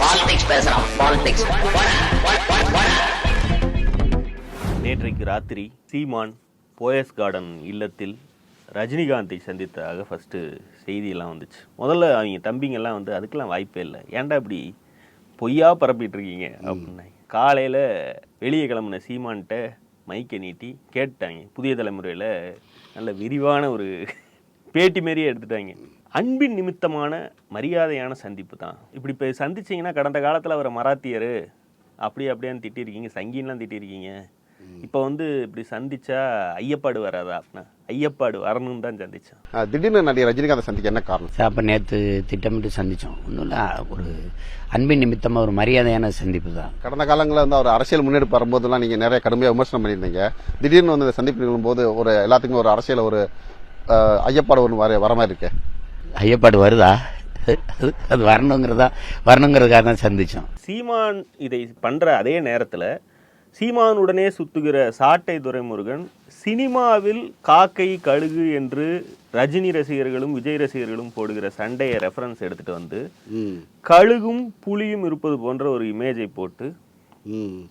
Politics பேசுறான் politics நேற்றைக்கு ராத்திரி சீமான் போயஸ் கார்டன் இல்லத்தில் ரஜினிகாந்தை சந்தித்ததாக ஃபஸ்ட்டு செய்தியெல்லாம் வந்துச்சு. முதல்ல அவங்க தம்பிங்கெல்லாம் வந்து அதுக்கெல்லாம் வாய்ப்பே இல்லை. ஏன்டா இப்படி பொய்யா பரப்பிட்டு இருக்கீங்க அப்படின்னாங்க காலையில் வெளியே கிளம்புன சீமான்கிட்ட மைக்கை நீட்டி கேட்டாங்க புதிய தலைமுறையில் நல்ல விரிவான ஒரு பேட்டி மாரியே எடுத்துட்டாங்க. அன்பின் நிமித்தமான மரியாதையான சந்திப்பு தான். இப்படி இப்போ சந்திச்சிங்கன்னா கடந்த காலத்தில் அவரை மராத்தியர். அப்படி அப்படியான்னு திட்டிருக்கீங்க சங்கின்லாம் திட்டிருக்கீங்க. இப்போ வந்து இப்படி சந்திச்சா ஐயப்பாடு வராதா அப்படின்னா ஐயப்பாடு வரணும்னு தான் சந்திச்சேன் திடீர்னு நடிகர் ரஜினிகாந்த் சந்திக்க என்ன காரணம்? சார் அப்போ நேற்று திட்டமிட்டு சந்தித்தோம் ஒன்றும் இல்லை ஒரு அன்பின் நிமித்தமாக ஒரு மரியாதையான சந்திப்பு தான். கடந்த காலங்களில் வந்து அவர் அரசியல் முன்னெடுப்பு வரும்போதெல்லாம் நீங்க நிறைய கடுமையாக விமர்சனம் பண்ணியிருந்தீங்க. திடீர்னு வந்து சந்திப்பு நிகழும்போது ஒரு எல்லாத்துக்குமே ஒரு அரசியல் ஒரு ஐயப்பாடு ஒன்று வர வர மாதிரி இருக்கு. ஐயப்பாடு வருதா? அது- வரணுங்கிறதா? வரணுங்கிறதுக்காக தான் சந்தித்தோம் சீமான் இதை பண்ற அதே நேரத்தில் சீமானுடனே சுத்துகிற சாட்டை துரைமுருகன் சினிமாவில் காக்கை கழுகு என்று ரஜினி ரசிகர்களும் விஜய் ரசிகர்களும் போடுகிற சண்டையை ரெஃபரன்ஸ் எடுத்துட்டு வந்து கழுகும் புலியும் இருப்பது போன்ற ஒரு இமேஜை போட்டு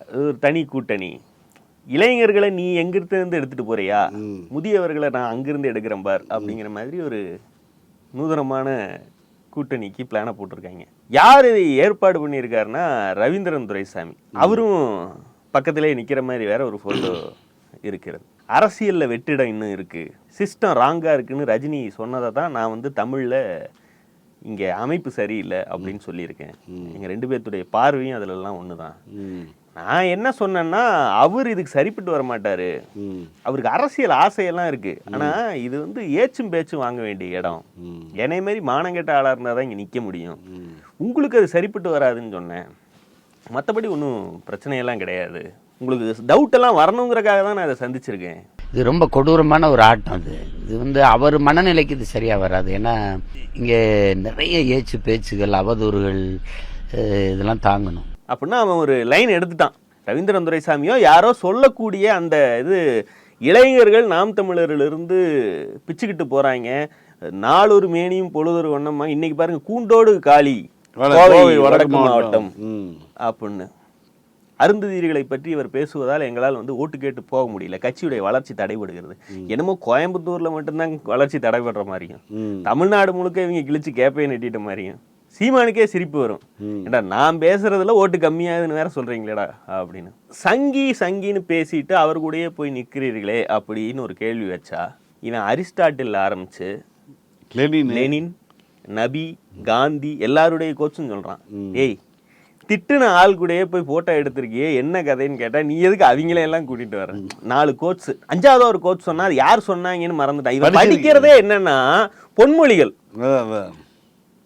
அது ஒரு தனி கூட்டணி. இளைஞர்களை நீ எங்கிருந்து இருந்து எடுத்துட்டு போறியா? முதியவர்களை நான் அங்கிருந்து எடுக்கிறேன் பார் அப்படிங்கிற மாதிரி ஒரு நூதனமான கூட்டணிக்கு பிளானை போட்டிருக்காங்க. யார் இதை ஏற்பாடு பண்ணியிருக்காருன்னா ரவீந்திரன் துரைசாமி. அவரும் பக்கத்திலே நிக்கிற மாதிரி வேற ஒரு போட்டோ இருக்கிறது. அரசியல்ல வெற்றிடம் இன்னும் இருக்கு. சிஸ்டம் ராங்கா இருக்குன்னு ரஜினி சொன்னதை தான் நான் வந்து தமிழ்ல இங்க அமைப்பு சரியில்லை அப்படின்னு சொல்லியிருக்கேன். எங்க ரெண்டு பேர்த்துடைய பார்வையும் அதுல எல்லாம் ஒண்ணுதான் நான் என்ன சொன்னேன்னா அவர் இதுக்கு சரிப்பட்டு வர மாட்டாரு. அவருக்கு அரசியல் ஆசையெல்லாம் இருக்கு. ஆனா இது வந்து ஏச்சும் பேச்சும் வாங்க வேண்டிய இடம். என்னை மாதிரி மானங்கெட்ட ஆளா இருந்தா தான் இங்க நிக்க முடியும். உங்களுக்கு அது சரிப்பட்டு வராதுன்னு சொன்னேன். மற்றபடி ஒன்றும் பிரச்சனையெல்லாம் கிடையாது. உங்களுக்கு டவுட் எல்லாம் வரணுங்கிறக்காக தான் நான் இதை சந்திச்சிருக்கேன். இது ரொம்ப கொடூரமான ஒரு ஆட்டம் அது. இது வந்து அவர் மனநிலைக்கு இது சரியா வராது. ஏன்னா இங்கே நிறைய ஏச்சு பேச்சுகள் அவதூறுகள் இதெல்லாம் தாங்கணும். அப்படின்னா அவன் ஒரு லைன் எடுத்துட்டான். ரவீந்திரன் துரைசாமியோ யாரோ சொல்லக்கூடிய அந்த இது இளைஞர்கள் நாம் தமிழரிலிருந்து பிச்சுக்கிட்டு போறாங்க. நாளொரு மேனியும் பொழுதொரு வண்ணமா இன்னைக்கு பாருங்க கூண்டோடு காளி கோவை வடக்கு மாவட்டம். அப்படின்னு. அருந்ததியர்களை பற்றி இவர் பேசுவதால் எங்களால் வந்து ஓட்டு கேட்டு போக முடியல. கட்சியுடைய வளர்ச்சி தடைபடுகிறது. என்னமோ கோயம்புத்தூர்ல மட்டும்தான் வளர்ச்சி தடைபடுற மாதிரியும். தமிழ்நாடு முழுக்க இவங்க கிழிச்சு கேப்பையை நட்டிட்ட மாதிரியும். சீமானுக்கே சிரிப்பு வரும். ஏண்டா நான் பேசுறதுல ஓட்டு கம்மியாகுதுன்னு வேற சொல்றீங்களேடா அப்படின்னு. சங்கி சங்கின்னு பேசிட்டு அவர் கூடயே போய் நிக்கிறீர்களே அப்படின்னு ஒரு கேள்வி வச்சா இவன் அரிஸ்டாட்டில் ஆரம்பிச்சு லெனின். நபி காந்தி எல்லாருடைய கோச்சும் சொல்றான். ஏய் திட்டுன ஆள் கூடயே போய் போட்டோ எடுத்திருக்கியே என்ன கதைன்னு கேட்டா நீ எதுக்கு அவங்களே எல்லாம் கூட்டிட்டு வர? நாலு கோட்ஸ் அஞ்சாவது ஒரு கோச் சொன்னா அது யார் சொன்னாங்கன்னு மறந்துட்டான் இவன் படிக்கிறதே என்னன்னா பொன்மொழிகள்.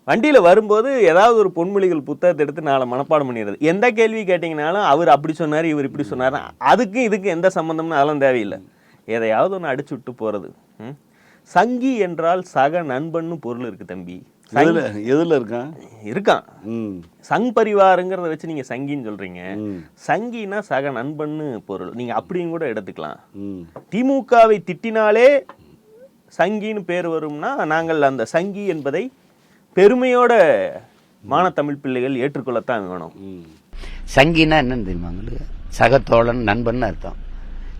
வண்டியில வரும்போது ஏதாவது ஒரு பொன்மொழிகள் புத்தகத்தை எடுத்து நாளை மனப்பாடம் பண்ணிடுறது. எந்த கேள்வி கேட்டிங்கனாலும் அவர் அப்படி சொன்னார் இவர் இப்படி சொன்னார் அதுக்கும் இதுக்கும் எந்த சம்பந்தம்னு அதெல்லாம் தேவையில்லை. எதையாவது ஒன்று அடிச்சு விட்டு போறது. ம்? சங்கி என்றால் சக நண்பன்னு பொருள் இருக்கு தம்பி. எதுல இருக்கான். இருக்கான் சங் பரிவாருங்கிறத வச்சு நீங்க சங்கின்னு சொல்றீங்க. சங்கினா சக நண்பன்னு பொருள். நீங்க அப்படியும் கூட எடுத்துக்கலாம். திமுகவை திட்டினாலே சங்கின்னு பேர் வரும்னா நாங்கள் அந்த சங்கி என்பதை பெருமையோட மானத்தமிழ் பிள்ளைகள் ஏற்றுக்கொள்ளத்தான் வேணும். சங்கினா என்னன்னு தெரியுமா உங்களுக்கு? சகத்தோழன் நண்பன் அர்த்தம்.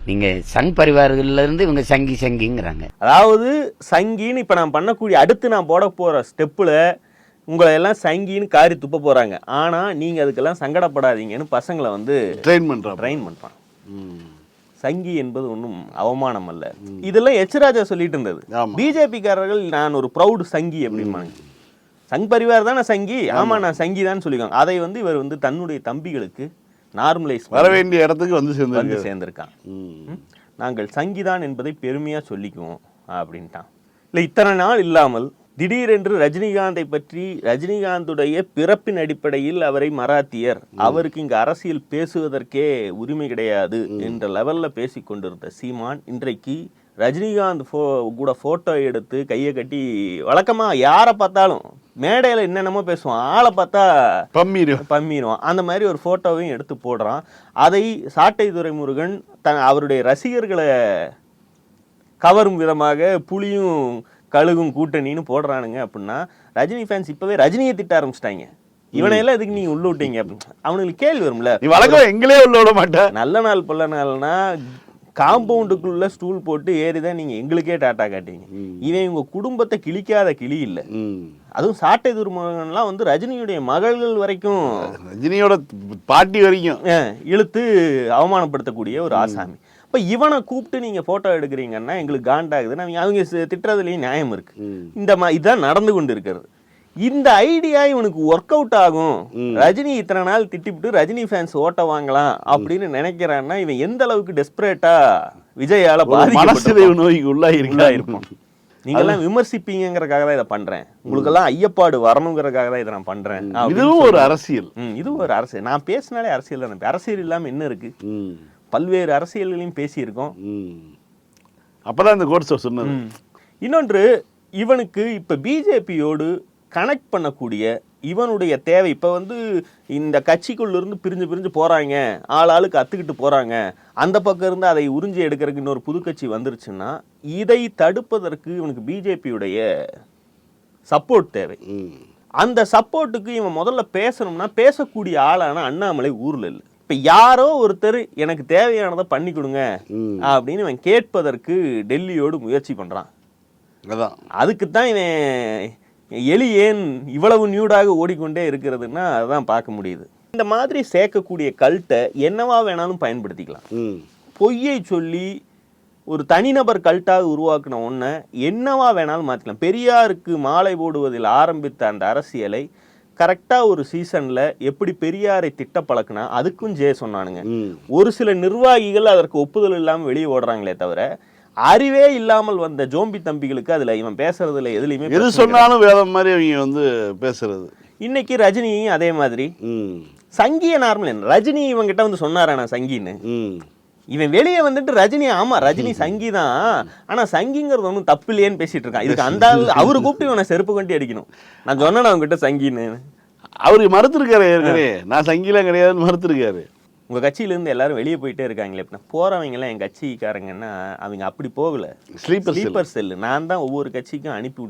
நீங்க சங் பரிவார்கள்ல இருந்து இவங்க சங்கி சங்கிங்கிறாங்க. அதாவது சங்கின்னு இப்ப நான் பண்ணக்கூடிய அடுத்து நான் போட போற ஸ்டெப்புல உங்களை எல்லாம் சங்கின்னு காரி துப்ப போறாங்க. ஆனா நீங்க அதுக்கெல்லாம் சங்கடப்படாதீங்கன்னு பசங்களை வந்து ட்ரெயின் பண்றான் ட்ரைன் பண்றான். சங்கி என்பது ஒன்றும் அவமானம் அல்ல இதெல்லாம் எச்ராஜா சொல்லிட்டு இருந்தது. ஆமா. பிஜேபி காரர்கள் நான் ஒரு ப்ரௌட் சங்கி அப்படிம்பாங்க சங் பரிவார் தானே சங்கி? ஆமா. நான் சங்கி தான் சொல்லிக்காங்க அதை வந்து இவர் வந்து தன்னுடைய தம்பிகளுக்கு நார்மலைஸ் வர வேண்டிய இடத்துக்கு வந்து வந்து சேர்ந்து சேர்ந்திருக்கான் ம்? நாங்கள் சங்கிதான் என்பதை பெருமையா சொல்லிக்குவோம் அப்படின்ட்டான். இல்லை இத்தனை நாள் இல்லாமல் திடீரென்று ரஜினிகாந்தை பற்றி ரஜினிகாந்துடைய பிறப்பின் அடிப்படையில் அவரை மராத்தியர். அவருக்கு இங்கு அரசியல் பேசுவதற்கே உரிமை கிடையாது என்ற லெவல்ல பேசிக் கொண்டிருந்த சீமான் இன்றைக்கு ரஜினிகாந்த் ஃபோ கூட போட்டோ எடுத்து கையை கட்டி வழக்கமா யாரை பார்த்தாலும் மேடையில என்னென்னமோ பேசுவான். ஆளை பார்த்தா பம்மீரும். பம்மிடுவான் அந்த மாதிரி ஒரு ஃபோட்டோவையும் எடுத்து போடுறான். அதை சாட்டை துரைமுருகன் த அவருடைய ரசிகர்களை கவரும் விதமாக புலியும் கழுகும் கூட்டணின்னு போடுறானுங்க அப்படின்னா ரஜினி ஃபேன்ஸ் இப்போவே ரஜினியை திட்ட ஆரம்பிச்சிட்டாங்க. இவனை எல்லாம் எதுக்கு நீங்க உள்ள விட்டீங்க? அவனுக்கு கேள்வி வரும்ல. நீ வழக்கம் எங்களே உள்ள விட மாட்டேன் நல்ல நாள் பல்ல நாள்னா காம்பவுண்டுக்குள்ள ஸ்டூல் போட்டு ஏறிதான் நீங்க எங்களுக்கே டாட்டா காட்டீங்க இவன் உங்க குடும்பத்தை கிழிக்காத கிளி இல்ல. அதுவும் சாட்டை துருமகன்லாம் வந்து ரஜினியுடைய மகள்கள் வரைக்கும் ரஜினியோட பாட்டி வரைக்கும். இழுத்து அவமானப்படுத்தக்கூடிய ஒரு ஆசாமி. இப்ப இவனை கூப்பிட்டு நீங்க போட்டோ எடுக்கிறீங்கன்னா எங்களுக்கு காண்டாகுதுன்னா அவங்க- அவங்க திட்டுறதுலயும் நியாயம் இருக்கு. இந்த மா இதான் நடந்து கொண்டு இருக்கிறது இந்த ஐடியா இவனுக்கு ஒர்க் அவுட் ஆகும். ரஜினி இத்தனை நாள் திட்டிவிட்டு ரஜினி ஃபேன்ஸ் ஓட்ட வாங்கலாம் அப்படின்னு நினைக்கிறான்னா இவன் எந்த அளவுக்கு டெஸ்பரேட்டா விஜயால மனசிதைவு. நோய்க்கு உள்ளாகி உள்ளாயிருப்பான். நீங்க எல்லாம் விமர்சிப்பீங்கங்கறதுக்காக தான் இதை பண்றேன். உங்களுக்கெல்லாம் ஐயப்பாடு வரணுங்கிறதுக்காக தான் இதை நான் பண்றேன். இதுவும் ஒரு அரசியல். இதுவும் ஒரு அரசியல். நான் பேசினாலே அரசியல் தானே. அரசியல் இல்லாம என்ன இருக்கு. பல்வேறு அரசியல்களையும் பேசியிருக்கோம். அப்பதான் இந்த கோட்ஸ் சொன்னது இன்னொன்று இவனுக்கு இப்ப பிஜேபியோடு கனெக்ட் பண்ணக்கூடிய இவனுடைய தேவை. இப்ப வந்து இந்த கட்சிக்குள்ள இருந்து பிரிஞ்சு பிரிஞ்சு போறாங்க. ஆள் ஆளுக்கு அத்துக்கிட்டு போறாங்க. அந்த பக்கம் இருந்து அதை உறிஞ்சி எடுக்கிறதுக்கு இன்னொரு புது கட்சி வந்துருச்சுன்னா இதை தடுப்பதற்கு இவனுக்கு பிஜேபியுடைய சப்போர்ட் தேவை. அந்த சப்போர்ட்டுக்கு இவன் முதல்ல பேசணும்னா பேசக்கூடிய ஆளான அண்ணாமலை ஊர்ல இல்லை. இப்ப யாரோ ஒருத்தர் எனக்கு தேவையானதை பண்ணி கொடுங்க. அப்படின்னு இவன் கேட்பதற்கு டெல்லியோடு முயற்சி பண்றான். அதான். அதுக்கு தான் இவன் எலி ஏன் இவ்வளவு நியூடாக ஓடிக்கொண்டே இருக்கிறதுன்னா அதுதான் பார்க்க முடியுது இந்த மாதிரி சேர்க்கக்கூடிய கல்ட்டை என்னவா வேணாலும் பயன்படுத்திக்கலாம். பொய்யை சொல்லி ஒரு தனிநபர் கல்ட்டாக உருவாக்கின ஒன்றை என்னவா வேணாலும் மாற்றிக்கலாம் பெரியாருக்கு மாலை போடுவதில் ஆரம்பித்த அந்த அரசியலை கரெக்டாக ஒரு சீசனில் எப்படி பெரியாரை திட்ட பழக்கினா அதுக்கும் ஜெய சொன்னானுங்க. ஒரு சில நிர்வாகிகள் அதற்கு ஒப்புதல் இல்லாமல் வெளியே ஓடுறாங்களே தவிர அறிவே இல்லாமல் வந்த ஜோம்பி தம்பிகளுக்கு அதுல இவன் பேசுறதுல எதுலையுமே எது. சொன்னாலும் வேதம் மாதிரி அவங்க வந்து பேசுறது. இன்னைக்கு ரஜினியும் அதே மாதிரி. சங்கிய நார்மல் என்ன? ரஜினி இவங்கிட்ட வந்து சொன்னாரா நான் சங்கின்னு. இவன் வெளியே வந்துட்டு ரஜினி ஆமா ரஜினி சங்கி தான். ஆனா சங்கிங்கிறது ஒன்றும் தப்பு இல்லையேன்னு பேசிட்டு இருக்கான் இதுக்கு அந்த அவரு கூப்பிட்டு இவனை செருப்பு கொண்டு அடிக்கணும். நான் சொன்னேன் அவங்ககிட்ட சங்கின்னு? அவரு மறுத்திருக்காரு ஏற்கனவே. நான் சங்கிலாம் கிடையாதுன்னு மறுத்திருக்காரு. உங்க கட்சியில இருந்து எல்லாரும் வெளியே போயிட்டே இருக்காங்களே போறவங்க எல்லாம் என் கட்சிக்காரங்கன்னா அவங்க அப்படி போகல cell. ஸ்லீப்பர் செல் நான் தான் ஒவ்வொரு கட்சிக்கும் அனுப்பி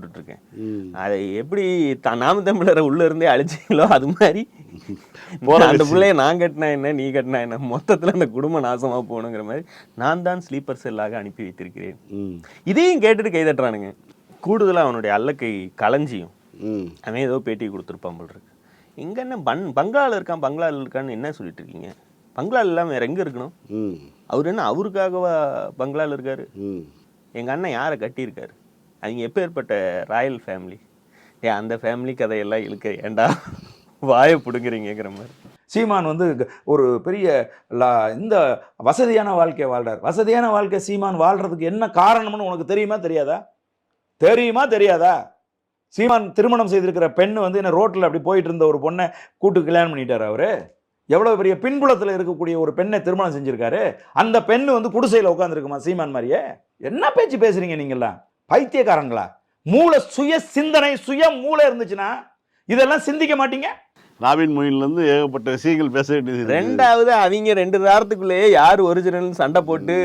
ம். அதை எப்படி த- நாம தமிழரை உள்ள இருந்தே அழிச்சிங்களோ அது மாதிரி அந்த. பிள்ளைய நான் கட்டினா என்ன நீ கட்டினா என்ன மொத்தத்துல அந்த குடும்பம் நாசமா போகணுங்கிற மாதிரி நான் தான் ஸ்லீப்பர் செல்லாக அனுப்பி வைத்திருக்கிறேன். இதையும் கேட்டுட்டு கை தட்டுறானுங்க கூடுதலா அவனுடைய அல்லக்கை களஞ்சியும். அவன் ஏதோ பேட்டி கொடுத்துருப்பான் போல் இருக்கு இங்க என்ன பன் பங்களால இருக்கான் பங்களால இருக்கான்னு என்ன சொல்லிட்டு இருக்கீங்க பங்களால இல்லாம வேற எங்க இருக்கணும்? ம். அவர் என்ன அவருக்காகவா பங்களால இருக்காரு? ம். எங்க அண்ணன் யாரை கட்டியிருக்காரு? அவங்க எப்பேற்பட்ட ராயல் ஃபேமிலி? ஏன் அந்த ஃபேமிலி கதையெல்லாம் இழுக்க ஏன்டா வாயை பிடுங்குறீங்கிற மாதிரி. சீமான் வந்து க- ஒரு பெரிய லா- இந்த வசதியான வாழ்க்கையை வாழ்றார். வசதியான வாழ்க்கை சீமான் வாழ்றதுக்கு என்ன காரணம்னு உனக்கு தெரியுமா தெரியாதா? தெரியுமா தெரியாதா? சீமான் திருமணம் செய்திருக்கிற பெண் வந்து என்ன ரோட்டில் அப்படி போயிட்டு இருந்த ஒரு பொண்ணை கூட்டு கல்யாணம் பண்ணிட்டாரு அவரு. எவ்வளவு பெரிய பின்புலத்தில் இருக்கக்கூடிய ஒரு பெண்ணை திருமணம் செஞ்சிருக்காரு? அந்த பெண்ணு வந்து குடிசையில் உட்காந்துருக்குமா சீமான் மாதிரியே? என்ன பேச்சு பேசுறீங்க நீங்கெல்லாம்? பைத்தியக்காரங்களா? மூளை சுய சிந்தனை சுய மூளை இருந்துச்சுன்னா இதெல்லாம் சிந்திக்க மாட்டீங்க? ராபின் மொயின்ல இருந்து ஏகப்பட்ட விஷயங்கள் பேச வேண்டியது. ரெண்டாவது அவங்க ரெண்டு வாரத்துக்குள்ளேயே யார் ஒரிஜினல் சண்டை போட்டு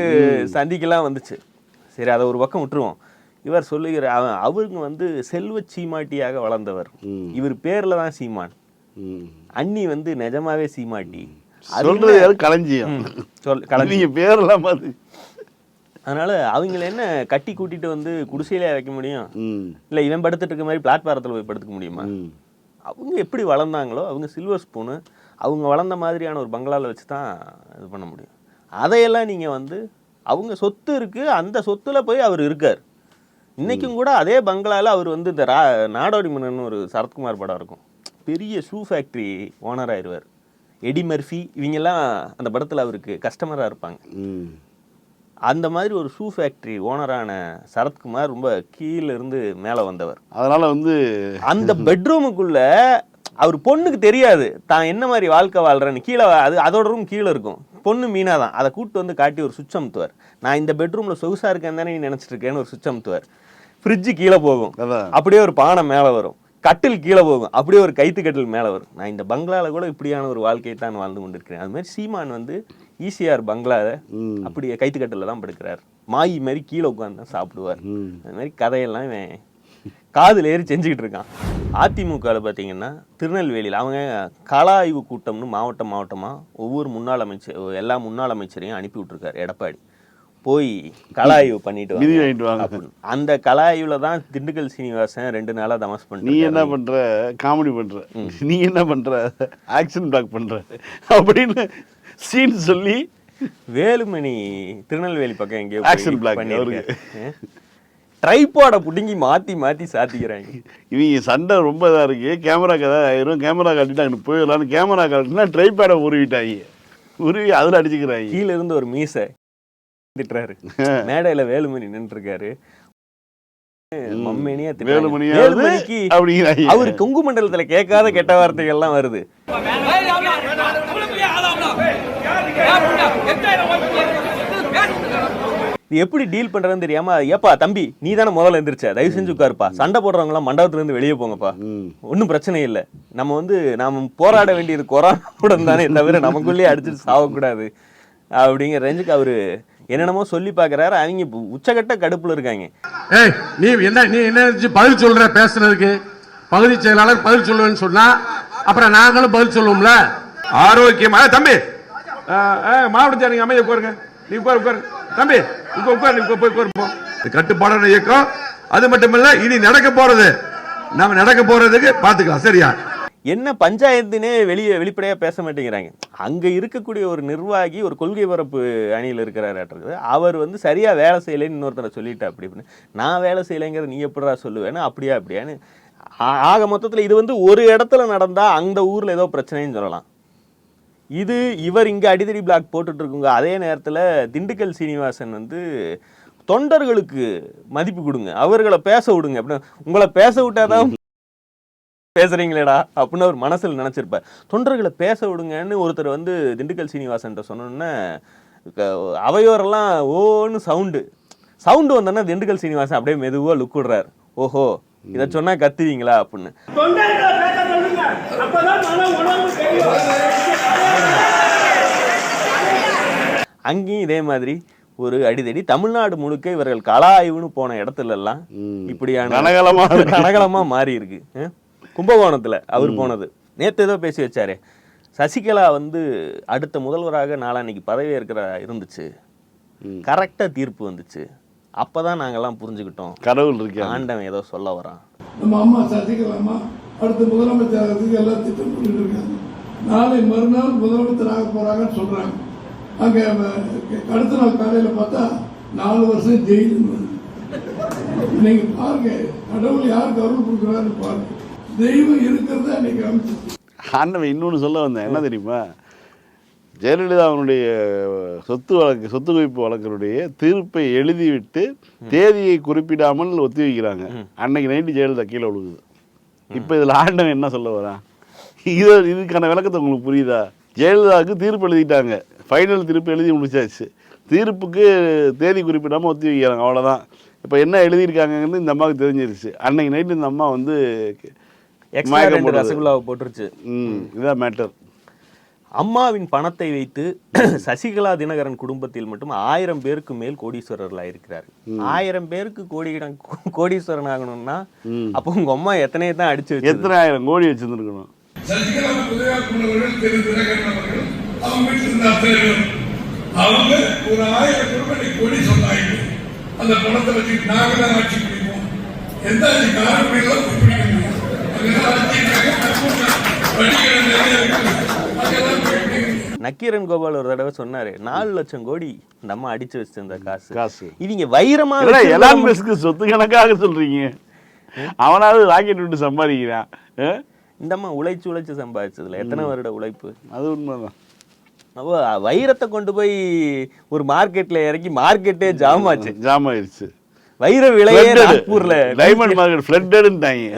சந்திக்கலாம் வந்துச்சு. சரி அதை ஒரு பக்கம் விட்டுருவோம். இவர் சொல்லுகிற அவன் அவருங்க வந்து செல்வ சீமாட்டியாக வளர்ந்தவர். இவர் பேர்ல தான் சீமான். அண்ணி வந்து நிஜமாவே சீமாட்டி சொல்றது யாரு? களஞ்சியம். சொல் நீங்க பேரெல்லாம் பார்த்து அதனால அவங்கள என்ன கட்டி கூட்டிட்டு வந்து குடிசையிலே வைக்க முடியும். இல்ல இவன் படுத்துட்டு இருக்க மாதிரி பிளாட்பாரத்தில் போய் படுத்துக்க முடியுமா. அவங்க எப்படி வளர்ந்தாங்களோ அவங்க சில்வர் ஸ்பூனு அவங்க வளர்ந்த மாதிரியான ஒரு பங்களாவில் வச்சு தான் இது பண்ண முடியும். அதையெல்லாம் நீங்கள் வந்து அவங்க சொத்து இருக்குது அந்த சொத்துல போய் அவர் இருக்கார். இன்னைக்கும் கூட அதே பங்களாவில் அவர் வந்து இந்த ரா நாடோடி மன்னன் ஒரு சரத்குமார் படம் இருக்கும். பெரிய ஷூ ஃபேக்ட்ரி ஓனர் ஆயிடுவார். எடி மர்ஃபி இவங்கெல்லாம் அந்த படத்தில் அவருக்கு கஸ்டமராக இருப்பாங்க. அந்த மாதிரி ஒரு ஷூ ஃபேக்ட்ரி ஓனரான சரத்குமார் ரொம்ப கீழ இருந்து மேலே வந்தவர். அதனால வந்து அந்த பெட்ரூமுக்குள்ள அவர் பொண்ணுக்கு தெரியாது. தான் என்ன மாதிரி வாழ்க்கை வாழ்றேன்னு. கீழே அது அதோட ரூம் கீழே இருக்கும். பொண்ணு மீனா தான். அதை கூட்டு வந்து காட்டி ஒரு சுவிட்ச் அமுத்துவார். நான் இந்த பெட்ரூம்ல சொகுசா இருக்கேன் தானே நீ நினைச்சிட்டு இருக்கேன்னு ஒரு சுவிட்ச் அமுத்துவார். ஃப்ரிட்ஜு கீழே போகும். அப்படியே ஒரு பானை மேலே வரும். கட்டில் கீழே போகும். அப்படியே ஒரு கைத்து கட்டில் மேலே வரும். நான் இந்த பங்களால கூட இப்படியான ஒரு வாழ்க்கையை தான் வாழ்ந்து கொண்டிருக்கிறேன். அது மாதிரி சீமான் வந்து ஈசிஆர் பங்களால ம். அப்படியே கைத்து கட்டில தான் படுக்கிறார். மாயி மாதிரி கீழே உட்காந்து தான் சாப்பிடுவார். அது மாதிரி கதையெல்லாம் இவன் காதுல ஏறி செஞ்சுக்கிட்டு இருக்கான். அதிமுகவில் பார்த்தீங்கன்னா திருநெல்வேலியில் அவங்க கள ஆய்வு கூட்டம்னு மாவட்டம் மாவட்டமாக ஒவ்வொரு முன்னாள் அமைச்சர் எல்லா முன்னாள் அமைச்சரையும் அனுப்பி விட்டுருக்காரு எடப்பாடி. போய் கள ஆய்வு பண்ணிட்டு நிதி வாங்க வாங்கிட்டு வாங்க. அந்த கள ஆய்வுல தான் திண்டுக்கல் சீனிவாசன் ரெண்டு நாளா தமஸ் நீ பண்ணிட்டு என்ன பண்ற? காமெடி பண்ற. நீ என்ன பண்ற? ஆக்ஷன் பிளாக் பண்ற. அப்படின்னு சீன் சொல்லி வேலுமணி திருநெல்வேலி பக்கம் எங்கேயோ Action black ட்ரைபாட புடுங்கி மாத்தி மாத்தி சாத்திக்கிறாங்க. இவங்க சண்டை ரொம்ப இதாக இருக்கு. கேமரா கதை ஆயிரும். கேமரா காட்டிட்டு அங்கே போயிடலான்னு கேமரா காட்டினா ட்ரைபேடை உருவிட்டாங்க. உருவி அதில் அடிச்சுக்கிறாங்க. கீழ இருந்து ஒரு மீசை. திட்டுறாரு மேடையில வேலுமணி நின்று இருக்காரு அவர் கொங்கு மண்டலத்துல கேட்காத கெட்ட வார்த்தைகள்லாம் வருது. இது எப்படி டீல் பண்றதுன்னு தெரியாம ஏப்பா தம்பி நீ தானே முதல்ல எந்திரிச்ச? தயவு செஞ்சு உட்காருப்பா. சண்டை போடுறவங்க எல்லாம் மண்டபத்துல இருந்து வெளியே போங்கப்பா. ம். ஒன்றும் பிரச்சனை இல்லை. நம்ம வந்து நாம போராட வேண்டியது கொரோனாவுடன் தானே தவிர நமக்குள்ளேயே அடிச்சுட்டு சாவக்கூடாது. அப்படிங்கிற ரேஞ்சுக்கு அவரு என்னென்னமோ சொல்லி பார்க்கறாரு. அவங்க இப்ப உச்சகட்ட கடுப்புல இருக்காங்க. ஏய் நீ என்ன நீ என்ன பதில் சொல்ற பேசுறதுக்கு பகுதி செயலாளர் பதில் சொல்லுவேன்னு சொன்னா அப்புறம் நாங்களும் பதில் சொல்லுவோம்ல? ஆரோக்கியமா? ஏய், தம்பி! ஆ, ஆ, மாவட்ட நீங்க அமைதி உட்காருங்க. நீ உட்காரு உட்காரு. தம்பி உங்க உட்காரு நீ போய் உட்காரு போ. இது கட்டுப்பாடான இயக்கம். அது மட்டும் இல்ல இனி நடக்க போறது. நாம நடக்க போறதுக்கு பாத்துக்கலாம் சரியா? என்ன பஞ்சாயத்துனே வெளியே வெளிப்படையாக பேச மாட்டேங்கிறாங்க. அங்கே இருக்கக்கூடிய ஒரு நிர்வாகி ஒரு கொள்கை பரப்பு அணியில் இருக்கிறாரு அவர் வந்து சரியாக வேலை செய்யலைன்னு இன்னொருத்தரை சொல்லிட்டா அப்படி அப்படின்னு நான் வேலை செய்யலைங்கிற நீ எப்படா சொல்லுவேன்னு அப்படியா அப்படியான்னு. ஆ- ஆக மொத்தத்தில் இது வந்து ஒரு இடத்துல நடந்தால் அந்த ஊரில் ஏதோ பிரச்சனைன்னு சொல்லலாம். இது இவர் இங்கே அடிதடி பிளாக் போட்டுட்ருக்குங்க. அதே நேரத்தில் திண்டுக்கல் சீனிவாசன் வந்து தொண்டர்களுக்கு மதிப்பு கொடுங்க. அவர்களை பேச விடுங்க. அப்படின்னு உங்களை பேச விட்டாதான் பேசுறீங்களேடா அப்படின்னு அவர் மனசுல நினைச்சிருப்பார். தொண்டர்களை பேச விடுங்கன்னு ஒருத்தர் வந்து திண்டுக்கல் சீனிவாசன் சொன்னோன்னே அவையோரெல்லாம் ஓன்னு சவுண்டு. சவுண்டு வந்தோன்னா திண்டுக்கல் சீனிவாசன் அப்படியே மெதுவா லுக் விடுறாரு. ஓஹோ இதை சொன்னா கத்துவீங்களா அப்படின்னு. அங்கேயும் இதே மாதிரி ஒரு அடிதடி. தமிழ்நாடு முழுக்க இவர்கள் கலா ஆய்வுன்னு போன இடத்துல எல்லாம் ம். இப்படியான இருக்கு. ரணகளமா மாறி இருக்கு? கும்பகோணத்துல அவர் போனது. நேத்து ஏதோ பேசி வச்சாரே. சசிகலா வந்து அடுத்த முதல்வராக நாளான்னைக்கு பதவி ஏற்கிற இருந்துச்சு. கரெக்டா தீர்ப்பு வந்துச்சு. அப்பதான் நாங்கெல்லாம் புரிஞ்சுக்கிட்டோம். கடவுள் இருக்கா ஆண்டவன் ஏதோ சொல்ல வரான். நம்ம அம்மா சசிகலா அம்மா அடுத்த முதலமைச்சர் எல்லாம் திட்டம் பண்ணிட்டு இருக்காங்க. நாளை மறுநாள் முதலமைச்சர் ஆக போறாங்கன்னு சொல்றாங்க. அங்க அஹ், அடுத்த நாள் காலையில பார்த்தா நாலு வருஷம் ஜெயிலுன்னு வருது. நீங்க பாருங்க கடவுள் யாருக்கு அருள் கொடுக்குறாருன்னு பாருங்க. தெய்வம் இருக்கிறத அன்னைக்கு அமைச்சு ஆண்டவன் இன்னொன்று சொல்ல வந்தேன். என்ன தெரியுமா? ஜெயலலிதா அவனுடைய சொத்து வழக்கு சொத்து குவிப்பு வழக்கினுடைய தீர்ப்பை எழுதிவிட்டு தேதியை குறிப்பிடாமல் ஒத்தி வைக்கிறாங்க. அன்னைக்கு நைட்டு ஜெயலலிதா கீழே விழுகுது. இப்போ இதில் ஆண்டவன் என்ன சொல்ல வரான்? இது இதுக்கான விளக்கத்தை உங்களுக்கு புரியுதா? ஜெயலலிதாவுக்கு தீர்ப்பு எழுதிட்டாங்க. ஃபைனல் தீர்ப்பு எழுதி முடிச்சாச்சு. தீர்ப்புக்கு தேதி குறிப்பிடாமல் ஒத்தி வைக்கிறாங்க. அவ்வளோதான் இப்போ என்ன எழுதியிருக்காங்கன்னு இந்த அம்மாவுக்கு தெரிஞ்சிருச்சு. அன்னைக்கு நைட்டு இந்த அம்மா வந்து எக்ஸ்ட்ரா ரெண்டு. ரசகுல்லாவை போட்டுருச்சு. ம் இதான் மேட்டர் அம்மாவின் பணத்தை வைத்து சசிகலா தினகரன் குடும்பத்தில் மட்டும் ஆயிரம் பேருக்கு மேல் கோடீஸ்வரர்களா இருக்கிறார். ஆயிரம் பேருக்கு கோடி கோடீஸ்வரன் ஆகணும்னா அப்போ உங்க அம்மா எத்தனையை தான் அடிச்சு வச்சு எத்தனை ஆயிரம் கோடி வச்சிருந்துருக்கணும். சசிகலா உதயகுமார் அவர்கள் திரு தினகரன் அவர்கள் அவங்க ஒரு ஆயிரம் ரூபாய் கோடி சொன்னாங்க அந்த பணத்தை வச்சு நாங்க தான் ஆட்சி பிடிப்போம் எந்த காரணங்களும் நக்கீரன் கோபால் ஒரு தடவை சொன்னாரு நாலு லட்சம் கோடி இந்த அம்மா அடிச்சு வச்சிருந்த காசு. காசு. இவங்க வைரமா எலான் மஸ்க்கு சொத்து கணக்காக சொல்றீங்க. அவனாவது ராக்கெட் விட்டு சம்பாதிக்கிறான். ஆ? இந்த அம்மா உழைச்சு உழைச்சு சம்பாதிச்சதுல. எத்தனை வருட உழைப்பு? அது உண்மைதான். அப்போ வைரத்தை கொண்டு போய் ஒரு மார்க்கெட்ல இறக்கி மார்க்கெட்டே ஜாம் ஆச்சு ஜாம் ஆயிடுச்சு வைர விலையே நாக்பூர்ல. டைமண்ட் மார்க்கெட் ஃபிளட்டடுன்ட்டாங்க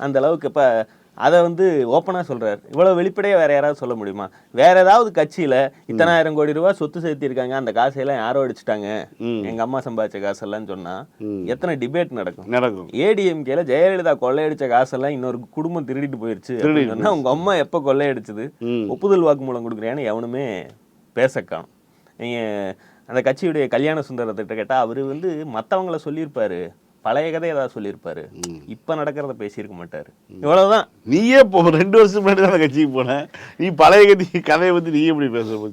அந்த அளவுக்கு இப்ப அதை வந்து ஓப்பனா சொல்றாரு. இவ்வளவு வெளிப்படையா வேற யாராவது சொல்ல முடியுமா? வேற ஏதாவது கட்சியில இத்தனாயிரம் கோடி ரூபாய் சொத்து சேர்த்திருக்காங்க அந்த காசையெல்லாம் யாரோ அடிச்சிட்டாங்க. ம். எங்க அம்மா சம்பாதிச்ச காசெல்லாம் சொன்னா ம். எத்தனை டிபேட் நடக்கும்? நடக்கும். ஏடிஎம்கேல ஜெயலலிதா கொள்ளையடிச்ச காசெல்லாம் இன்னொரு குடும்பம் திருடிட்டு போயிருச்சு. அப்படின்னு திருடிட்டு சொன்னா உங்க அம்மா எப்ப கொள்ளையடிச்சது. ஒப்புதல் வாக்குமூலம் கொடுக்குறியான்னு எவனுமே பேச காணும். நீங்க அந்த கட்சியுடைய கல்யாண சுந்தரத்திட்ட கேட்டா அவரு வந்து மத்தவங்கள சொல்லியிருப்பாரு. பழைய கதை ஏதாவது சொல்லியிருப்பாரு. இப்ப நடக்கிறத பேசியிருக்க மாட்டாரு. இவ்வளவுதான். நீயே இப்போ ரெண்டு வருஷம் முன்னாடி தான் கட்சிக்கு போன. நீ பழைய கட்சி கதையை பத்தி நீ எப்படி பேச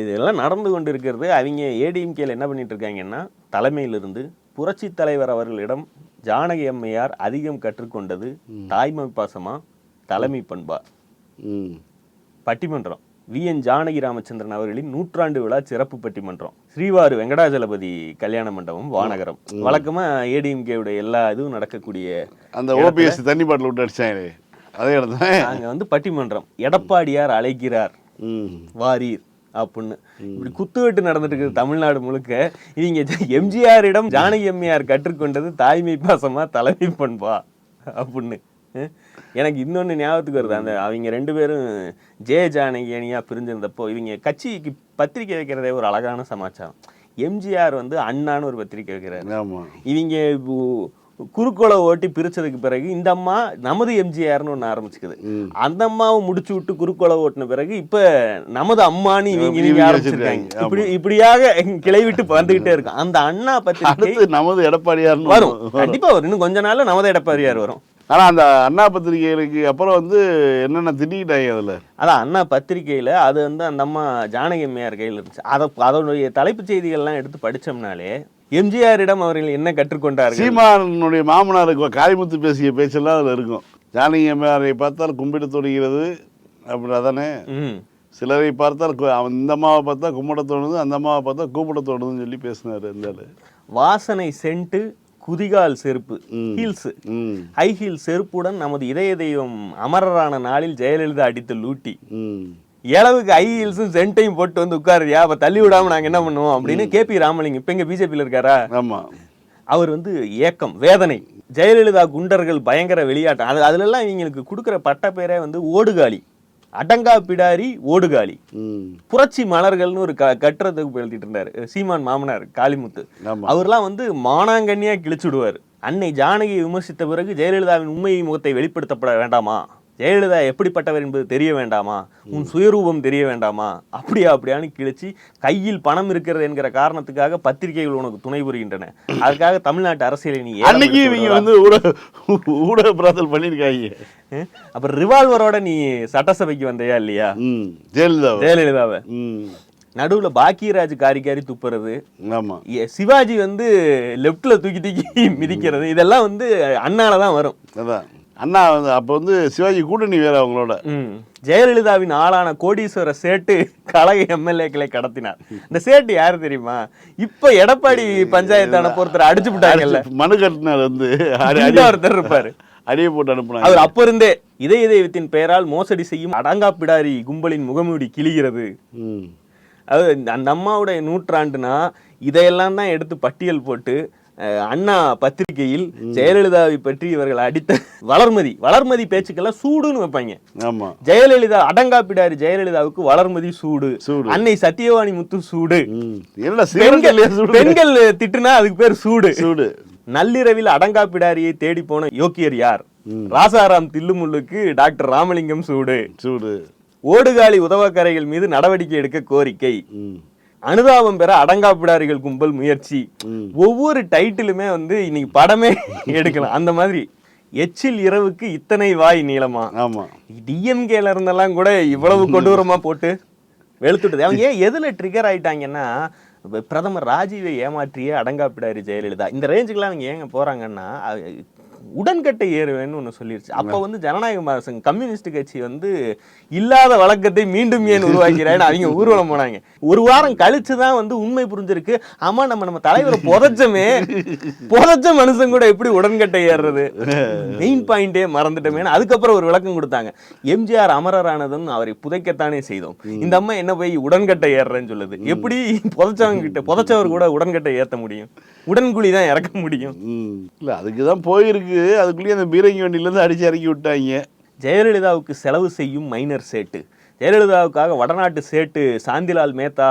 இதெல்லாம் நடந்து கொண்டு இருக்கிறது அவங்க ஏடிஎம்கேல என்ன பண்ணிட்டு இருக்காங்கன்னா தலைமையிலிருந்து புரட்சி தலைவர் அவர்களிடம் ஜானகி அம்மையார் அதிகம் கற்றுக்கொண்டது தாய்மை பாசமா தலைமை பண்பா. பட்டிமன்றம். வி. என். ஜானகி ராமச்சந்திரன் அவர்களின் நூற்றாண்டு விழா சிறப்பு பட்டிமன்றம். ஸ்ரீவாரு வெங்கடாஜலபதி கல்யாண மண்டபம் வானகரம். வழக்கமா ஏடிஎம்கேவுடைய எல்லா இதுவும் நடக்கக்கூடிய அந்த ஓபிஎஸ் தண்ணி பாட்டில் விட்டு அடிச்சாங்களே அதே இடம் தான் அங்க வந்து பட்டிமன்றம். எடப்பாடியார் அழைக்கிறார். வாரீர் அப்படின்னு இப்படி குத்துவெட்டு நடந்துட்டு இருக்குது தமிழ்நாடு முழுக்க. இவங்க எம்ஜிஆரிடம் ஜானகி அம்மையார் கற்றுக்கொண்டது தாய்மை பாசமா தலைமை பண்பா அப்படின்னு எனக்கு இன்னொன்னு ஞாபகத்துக்கு வருது. அந்த அவங்க ரெண்டு பேரும் ஜெய ஜானகி அணியா பிரிஞ்சிருந்தப்போ இவங்க கட்சிக்கு பத்திரிக்கை வைக்கிறதே ஒரு அழகான சமாச்சாரம். எம்ஜிஆர் வந்து அண்ணான்னு ஒரு பத்திரிக்கை வைக்கிறாரு. இவங்க குறுக்கோளை ஓட்டி பிரிச்சதுக்கு பிறகு இந்த அம்மா நமது எம்ஜிஆர்னு ஒன்று ஆரம்பிச்சுக்குது. அந்த அம்மாவை முடிச்சு விட்டு குறுக்கோளை ஓட்டின பிறகு இப்ப நமது அம்மான்னு இவங்க இவங்க ஆரம்பிச்சிருக்காங்க. இப்படி இப்படியாக கிளை விட்டு வந்துகிட்டே இருக்கும். அந்த அண்ணா அடுத்து நமது எடப்பாடியார்னு வரும். வரும். கண்டிப்பா வரும். இன்னும் கொஞ்ச நாள்ல நமது எடப்பாடியார் வரும். ஆனா அந்த அண்ணா பத்திரிகைகளுக்கு அப்புறம் வந்து என்னென்ன திட்டிக்கிட்டாங்க அதுல? அதான் அண்ணா பத்திரிக்கையில அது வந்து அந்த அம்மா ஜானகி அம்மையார் கையில் இருந்துச்சு. அதை அதனுடைய தலைப்புச் செய்திகள்லாம் எடுத்து படிச்சோம்னாலே எம்ஜிஆரிடம் அவர்கள் என்ன கற்றுக்கொண்டார்கள்? சீமானுடைய மாமனாருக்கு காளிமுத்து பேசிய பேச்செல்லாம் அதுல இருக்கும். ஜானகி அம்மையாரை பார்த்தால் கும்பிட தொடங்கிறது அப்படி அதானே? சிலரை பார்த்தால் இந்த அம்மாவை பார்த்தா கும்பிட தோணுது அந்த அம்மாவை பார்த்தா கூப்பிட தோணுதுன்னு சொல்லி பேசினாரு இந்த ஆளு. வாசனை சென்ட்டு குதிகால் செருப்பு. ஹீல்ஸ் ஹை ஹீல் செருப்புடன் நமது இதய தெய்வம் அமரரான நாளில் ஜெயலலிதா அடித்த லூட்டி. ம். ஏளவுக்கு ஹை ஹீல்ஸும் சென்ட்டையும் போட்டு வந்து உட்காருயா அப்ப தள்ளி விடாம நாங்க என்ன பண்ணுவோம்? அப்படின்னு கேபி ராமலிங்கம் இப்ப எங்க பிஜேபியில் இருக்காரா? ஆமா. அவர் வந்து ஏக்கம் வேதனை. ஜெயலலிதா குண்டர்கள் பயங்கர வெளியாட்டம். அது அதுல எல்லாம் இவங்களுக்கு கொடுக்குற பட்ட பேரே வந்து ஓடுகாலி. அடங்கா பிடாரி ஓடுகாலி. புரட்சி மலர்கள்னு ஒரு க கட்டுறதுக்கு எழுதிட்டு இருந்தாரு. சீமான் மாமனார் காளிமுத்து. அவர்லாம் வந்து மானாங்கண்ணியா கிழிச்சு விடுவார் அன்னை ஜானகியை விமர்சித்த பிறகு ஜெயலலிதாவின் உண்மை முகத்தை வெளிப்படுத்தப்பட வேண்டாமா? ஜெயலலிதா எப்படிப்பட்டவர் என்பது தெரிய வேண்டாமா? உன் சுயரூபம் தெரிய வேண்டாமா? அப்படியா அப்படியான்னு கிழிச்சு கையில் பணம் இருக்கிறது என்கிற காரணத்துக்காக பத்திரிகைகள் உனக்கு துணை புரிகின்றன. அதுக்காக தமிழ்நாட்டு அரசியலை நீ அன்னைக்கு இவங்க? வந்து ஊடக ஊடக பிரார்த்தல் பண்ணியிருக்காங்க? அப்புறம் ரிவால்வரோட நீ சட்டசபைக்கு வந்தையா இல்லையா? ஜெயலலிதா ஜெயலலிதாவை. நடுவுல பாக்கியராஜ் காரி காரி துப்புறது. ஆமா. எ- சிவாஜி வந்து லெஃப்ட்ல தூக்கி தூக்கி மிதிக்கிறது. இதெல்லாம் வந்து அண்ணால தான் வரும். அதான். அண்ணா வந்து அப்போ வந்து சிவாஜி கூட்டணி வேற அவங்களோட. ஜெயலலிதாவின் ஆளான கோடீஸ்வர சேட்டு கழக எம்எல்ஏக்களை கடத்தினார். இந்த சேட்டு யாரு தெரியுமா? இப்ப எடப்பாடி பஞ்சாயத்தான பொறுத்தர் அடிச்சு விட்டாங்கல்ல மனு கட்டினார் வந்து. ஒருத்தர் இருப்பாரு. அடியை போட்டு அனுப்புனாங்க அவர் அப்ப இருந்தே இதய தெய்வத்தின் பெயரால் மோசடி செய்யும் அடங்கா பிடாரி கும்பலின் முகமூடி கிழிகிறது. அது அந்த அம்மாவுடைய நூற்றாண்டுனா இதையெல்லாம் தான் எடுத்து பட்டியல் போட்டு அண்ணா பத்திரிகையில் ஜெயலலிதாவை பற்றி இவர்கள் அடித்த வளர்மதி. வளர்மதி பேச்சுக்கெல்லாம் சூடுன்னு வைப்பாங்க. ஆமா. ஜெயலலிதா அடங்கா பிடாரி ஜெயலலிதாவுக்கு வளர்மதி சூடு. சூடு. அன்னை சத்தியவாணி முத்து சூடு. பெண்கள் பெண்கள் திட்டுனா அதுக்கு பேர் சூடு. சூடு. நள்ளிரவில் அடங்கா பிடாரியை தேடி போன யோக்கியர் யார்? ராசாராம் தில்லுமுல்லுக்கு டாக்டர் ராமலிங்கம் சூடு. சூடு. ஓடுகாலி உதவக்கரைகள் மீது நடவடிக்கை எடுக்க கோரிக்கை. அனுதாபம் பெற அடங்கா பிடாரிகள் கும்பல் முயற்சி. ஒவ்வொரு டைட்டிலுமே வந்து இன்னைக்கு படமே எடுக்கலாம். அந்த மாதிரி எச்சில் இரவுக்கு இத்தனை வாய் நீளமா? ஆமா. டிஎம்கேல இருந்தெல்லாம் கூட இவ்வளவு கொடூரமா போட்டு வெளுத்துட்டது. அவங்க ஏன் எதுல ட்ரிகர் ஆயிட்டாங்கன்னா பிரதமர் ராஜீவை ஏமாற்றிய அடங்கா பிடாரி ஜெயலலிதா. இந்த ரேஞ்சுக்குலாம் அவங்க ஏங்க போறாங்கன்னா உடன்கட்டை ஏறுவேன்னு ஒன்று சொல்லிருச்சு. அப்போ வந்து ஜனநாயக மாசம் கம்யூனிஸ்ட் கட்சி வந்து இல்லாத வழக்கத்தை மீண்டும் ஏன் உருவாக்கிறான்னு அவங்க ஊர்வலம் போனாங்க. ஒரு வாரம் கழிச்சு தான் வந்து உண்மை புரிஞ்சிருக்கு. ஆமா நம்ம நம்ம தலைவரை புதைச்சமே புதைச்ச மனுஷன் கூட எப்படி உடன்கட்டை ஏறுறது? மெயின் பாயிண்டே மறந்துட்டோமேன்னு அதுக்கப்புறம் ஒரு விளக்கம் கொடுத்தாங்க. எம்ஜிஆர் அமரரானதும் அவரை புதைக்கத்தானே செய்தோம். இந்த அம்மா என்ன போய் உடன்கட்டை ஏறுறேன்னு சொல்லுது. எப்படி புதைச்சவங்க கிட்ட புதைச்சவர் கூட உடன்கட்டை ஏத்த முடியும்? உடன்குழி தான் இறக்க முடியும். இல்ல அதுக்கு தான் போயிருக்கு. அதுக்குள்ளேயே அந்த பீரங்கி வண்டியிலேருந்து அடிச்சு இறக்கி விட்டாங்க. ஜெயலலிதாவுக்கு செலவு செய்யும் மைனர் சேட்டு. ஜெயலலிதாவுக்காக வடநாட்டு சேட்டு சாந்திலால் மேத்தா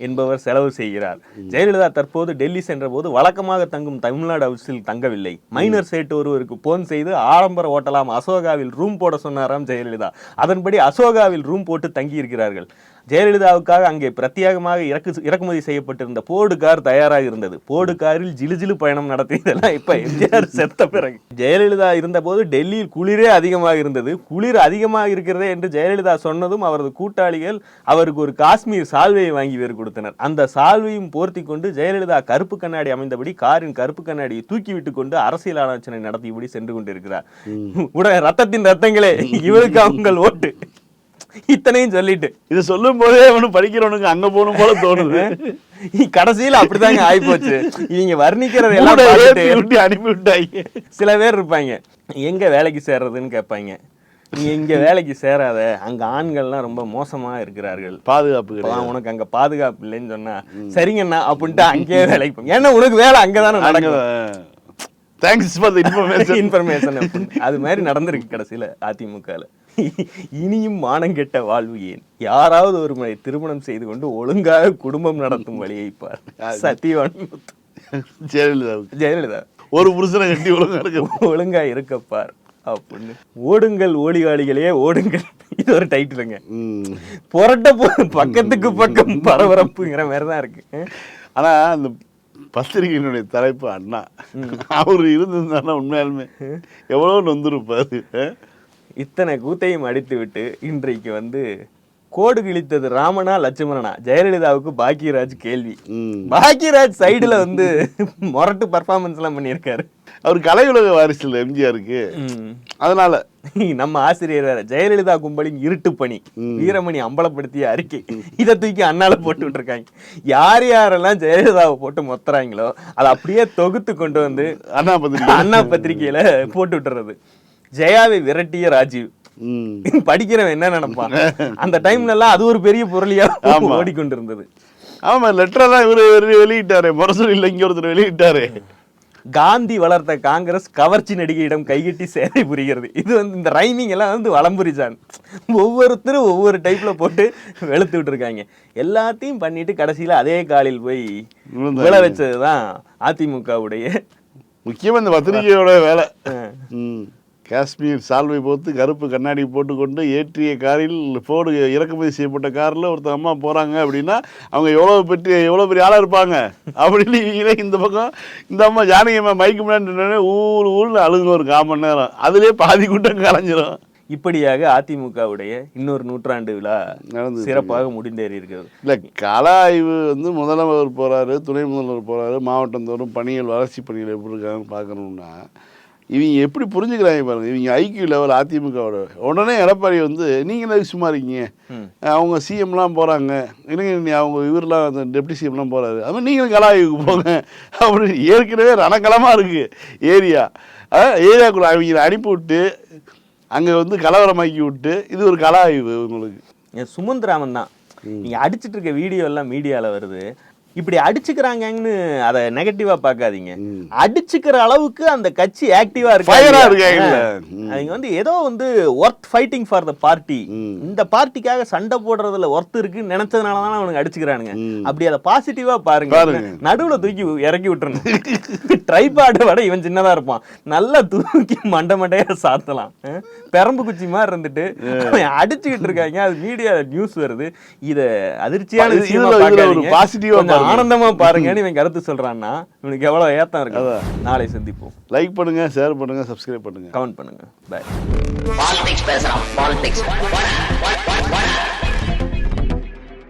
என்பவர் செலவு செய்கிறார். ஜெயலலிதா தற்போது டெல்லி சென்றபோது வழக்கமாக தங்கும் தமிழ்நாடு ஹவுஸில் தங்கவில்லை. மைனர் சேட்டு ஒருவருக்கு போன் செய்து ஆடம்பர ஓட்டலாம் அசோகாவில் ரூம் போட சொன்னாராம் ஜெயலலிதா. அதன்படி அசோகாவில் ரூம் போட்டு தங்கி இருக்கிறார்கள் ஜெயலலிதாவுக்காக அங்கே பிரத்யேகமாக இறக்கு இறக்குமதி செய்யப்பட்டிருந்த போர்டு கார் தயாராக இருந்தது. போர்டு காரில் ஜிலுஜிலு பயணம் நடத்தியதெல்லாம் இப்ப எம்ஜிஆர் செத்த பிறகு. ஜெயலலிதா இருந்தபோது டெல்லியில் குளிரே அதிகமாக இருந்தது. குளிர் அதிகமாக இருக்கிறதே என்று ஜெயலலிதா சொன்னதும் அவரது கூட்டாளிகள் அவருக்கு ஒரு காஷ்மீர் சால்வையை வாங்கி வேறு கொடுத்தனர். அந்த சால்வையும் போர்த்தி கொண்டு ஜெயலலிதா கருப்பு கண்ணாடி அமைந்தபடி காரின் கருப்பு கண்ணாடியை தூக்கி விட்டு கொண்டு அரசியல் ஆலோசனை நடத்தியபடி சென்று கொண்டிருக்கிறார். உடனே ரத்தத்தின் ரத்தங்களே இவருக்கு அவங்கள் ஓட்டு. இத்தனையும் சொல்லிட்டு. இது சொல்லும் போதே அவனு படிக்கிறவனுக்கு அங்க போகணும் போல தோணுது. கடைசியில அப்படிதாங்க ஆயிப்போச்சு. இவங்க வர்ணிக்கிறது எல்லாம் அனுப்பி விட்டாங்க சில பேர் இருப்பாங்க. எங்க வேலைக்கு சேர்றதுன்னு கேட்பாங்க. நீங்க இங்க வேலைக்கு சேராத. அங்க ஆண்கள்லாம் ரொம்ப மோசமா இருக்கிறார்கள். பாதுகாப்பு உனக்கு அங்க பாதுகாப்பு இல்லைன்னு சொன்னா சரிங்கண்ணா அப்படின்ட்டு அங்கேயே வேலைக்கு போங்க. ஏன்னா உனக்கு வேலை அங்கதானே நடக்கும். Thanks for the information information அது மாதிரி நடந்திருக்கு கடைசியில அதிமுகல. இனியும் மானங்கெட்ட வாழ்வு ஏன்? யாராவது ஒரு முறை திருமணம் செய்து கொண்டு ஒழுங்காக குடும்பம் நடத்தும் வழியை பார். சத்தியவான். ஜெயலலிதாவுக்கு ஜெயலலிதா. ஒரு புருஷனை கட்டி ஒழுங்கா இருக்கு ஒழுங்கா இருக்கப்பார் அப்படின்னு. ஓடுங்கள் ஓடிகாளிகளே ஓடுங்கள். இது ஒரு டைட்டிலுங்க. புரட்ட போ பக்கத்துக்கு பக்கம் பரபரப்புங்கிற மாதிரி தான் இருக்கு ஆனா அந்த பத்திரிகையினுடைய தலைப்பு அண்ணா. அவர் இருந்திருந்தாருன்னா உண்மையாலுமே எவ்வளவு நொந்திருப்பாரு? இத்தனை கூத்தையும் அடித்து விட்டு இன்றைக்கு வந்து கோடு கிழித்தது ராமனா லட்சுமணனா? ஜெயலலிதாவுக்கு பாக்கியராஜ் கேள்வி. பாக்கியராஜ் சைடுல வந்து மொரட்டு பர்ஃபார்மன்ஸ் எல்லாம் பண்ணியிருக்காரு. அவர் கலையுலக வாரிசு இல்லை எம்ஜிஆருக்கு. அதனால நம்ம ஆசிரியர் வேற ஜெயலலிதா கும்பலின் இருட்டு பணி வீரமணி அம்பலப்படுத்திய அறிக்கை. இதை தூக்கி அண்ணால போட்டு விட்டுருக்காங்க. யார் யாரெல்லாம் ஜெயலலிதாவை போட்டு மொத்துறாங்களோ அதை அப்படியே தொகுத்து கொண்டு வந்து அண்ணா பத்திரிகை அண்ணா பத்திரிகையில போட்டு விட்டுறது. ஜெயாவை விரட்டிய ராஜீவ். படிக்கிறவன் என்ன நினைப்பான்? அந்த டைம்ல எல்லாம் அது ஒரு பெரிய பொருளியா ஆமா. ஓடிக்கொண்டிருந்தது. ஆமா லெட்டரெல்லாம் இவரு வெளியிட்டாரு. முரசொலியில் இங்க ஒருத்தர் வெளியிட்டாரு. காந்தி வளர்த்த காங்கிரஸ் கவர்ச்சி நடிகையிடம் கைகட்டி சேவை புரிகிறது. இது வந்து இந்த ரைமிங் எல்லாம் வந்து வளம்புரிச்சான். ஒவ்வொருத்தரும் ஒவ்வொரு டைப்ல போட்டு வெளுத்து விட்டுருக்காங்க. எல்லாத்தையும் பண்ணிட்டு கடைசியில அதே காலில் போய். விழ வச்சதுதான் அதிமுகவுடைய முக்கியமா இந்த பத்திரிகையோட வேலை. காஷ்மீர் சால்வை போத்து கருப்பு கண்ணாடி போட்டுக்கொண்டு ஏற்றிய காரில் ஃபோர்டு இறக்குமதி செய்யப்பட்ட காரில் ஒருத்தர் அம்மா போகிறாங்க அப்படின்னா அவங்க எவ்வளோ பெரிய எவ்வளோ பெரிய ஆளாக இருப்பாங்க? அப்படின்னு இவங்களே இந்த பக்கம் இந்த அம்மா ஜானகி அம்மா மைக்கு முன்னாடி ஊர் ஊர்னு அழுங்க ஒரு கால் மணி நேரம். அதுலேயே பாதி கூட்டம் கலைஞ்சிரும். இப்படியாக அதிமுகவுடைய இன்னொரு நூற்றாண்டு விழா நடந்துச்சு. சிறப்பாக முடிந்தேறி இருக்கிறது. இல்லை கள ஆய்வு வந்து முதல்வர் போகிறாரு துணை முதல்வர் போகிறாரு மாவட்டம் தோறும் பணிகள் வளர்ச்சி பணிகள் எப்படி இருக்காங்கன்னு பார்க்கணும்னா இவங்க எப்படி புரிஞ்சுக்கிறாங்க பாருங்க. இவங்க ஐக்கிய லெவல் அதிமுகவோட. உடனே எடப்பாடி வந்து நீங்கள் எதுக்கு சும்மா இருக்கீங்க? அவங்க சிஎம்லாம் போகிறாங்க இல்லைங்க அவங்க இவரெலாம் அந்த டெப்டி சிஎம்லாம் போகிறாரு அது மாதிரி நீங்களும் கள ஆய்வுக்கு போங்க. அப்படின்னு ஏற்கனவே ரணக்கலமாக இருக்குது ஏரியா. ஏரியாக்குள்ள அவங்களை அனுப்பி விட்டு அங்கே வந்து கலவரமாக்கி விட்டு இது ஒரு கள ஆய்வு உங்களுக்கு என் சுமந்த் ராமன் தான் நீங்க அடிச்சிட்டு இருக்க வீடியோ எல்லாம் மீடியால வருது. இப்படி அடிச்சுக்கிறாங்கன்னு அதை நெகட்டிவா பார்க்காதீங்க. அடிச்சுக்கிற அளவுக்கு அந்த கட்சி ஆக்டிவா இருக்கு. அவங்க வந்து ஏதோ வந்து worth fighting for the party இந்த பார்ட்டிக்காக சண்டை போடுறதுல ஒர்த் இருக்குன்னு நினைச்சதுனால தான் அவனுக்கு அடிச்சுக்கிறானுங்க. அப்படி அதை பாசிட்டிவா பாருங்க. நடுவுல தூக்கி இறக்கி விட்டுறணும். ட்ரைபாடை விட இவன் சின்னதா இருப்பான். நல்லா தூக்கி மண்டை மண்டையா சாத்தலாம். பெரம்பு குச்சி மாதிரி இருந்துட்டு அவன் அடிச்சுக்கிட்டு இருக்காங்க. அது மீடியா நியூஸ் வருது. இத அதிர்ச்சியான விஷயமா. ஆனந்தமா பாருங்கன்னு இவன் கருத்து சொல்றான்னா இவனுக்கு எவ்வளவு ஏத்தம் இருக்கு. நாளை சந்திப்போம். லைக் பண்ணுங்க ஷேர் பண்ணுங்க சப்ஸ்கிரைப் பண்ணுங்க. கமெண்ட் பண்ணுங்க. பாய் பாலிடிக்ஸ் பேசுறான். பாலிடிக்ஸ்